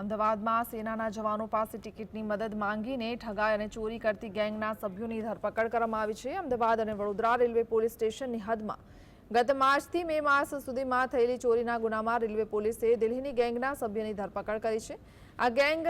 અમદાવાદમાં સેનાના જવાનો પાસે ટિકિટની મદદ માંગીને ઠગાઈ અને ચોરી કરતી ગેંગના સભ્યોની ધરપકડ કરવામાં આવી છે. અમદાવાદ અને વડોદરા રેલવે પોલીસ સ્ટેશનની હદમાં ગત માર્ચથી મે માસ સુધીમાં થયેલી ચોરીના ગુનામાં રેલવે પોલીસે દિલ્હીની ગેંગના સભ્યની ધરપકડ કરી છે. આ ગેંગ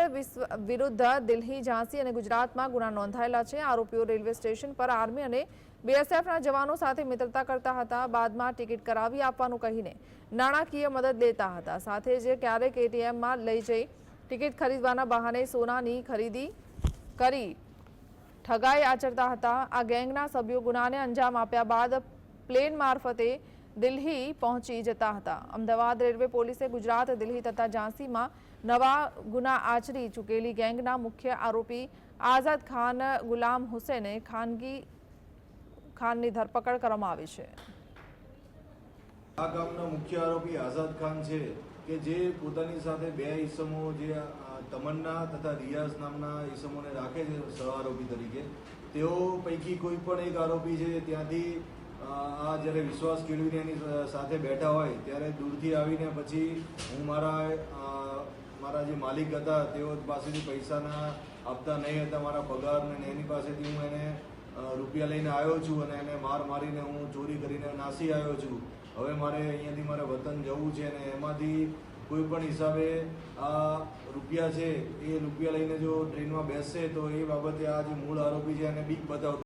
વિરુદ્ધ દિલ્હી, ઝાંસી અને ગુજરાતમાં ગુના નોંધાયેલા છે. આરોપીઓ રેલવે સ્ટેશન પર આર્મી અને બીએસએફના જવાનો સાથે મિત્રતા કરતા હતા. બાદમાં ટિકિટ કરાવી આપવાનું કહીને નાણાકીય મદદ લેતા હતા. સાથે જ ક્યારેક એટીએમમાં લઈ જઈ ટિકિટ ખરીદવાના બહાને સોનાની ખરીદી કરી ઠગાઈ આચરતા હતા. આ ગેંગના સભ્યો ગુનાને અંજામ આપ્યા બાદ પ્લેન મારફતે દિલ્હી પહોંચી જતા હતા. અમદાવાદ રેલવે પોલીસે ગુજરાત, દિલ્હી તથા ઝાંસીમાં નવા ગુના આચરી ચૂકેલી ગેંગના મુખ્ય આરોપી આઝાદ ખાન ગુલામ હુસેને ખાનગી ખાનની ધરપકડ કરવામાં આવી છે. આ ગામના મુખ્ય આરોપી આઝાદ ખાન છે કે જે પોતાની સાથે બે ઈસમો જે તમન્ના તથા રિયાઝ નામના ઈસમોને રાખે છે સહ આરોપી તરીકે. તેઓ પૈકી કોઈ પણ એક આરોપી છે, ત્યાંથી આ જ્યારે વિશ્વાસ કેળવીને એની સાથે બેઠા હોય, ત્યારે દૂરથી આવીને પછી હું મારા મારા જે માલિક હતા, તેઓ પાસેથી પૈસાના આપતા નહીં હતા, મારા પગાર ને એની પાસેથી હું એને રૂપિયા લઈને આવ્યો છું અને એને માર મારીને હું ચોરી કરીને નાસી આવ્યો છું. હવે મારે અહીંયાથી મારે વતન જવું છે અને એમાંથી કોઈ પણ હિસાબે આ રૂપિયા છે, એ રૂપિયા લઈને જો ટ્રેનમાં બેસશે, તો એ બાબતે આ જે મૂળ આરોપી છે એને બીક બતાવતો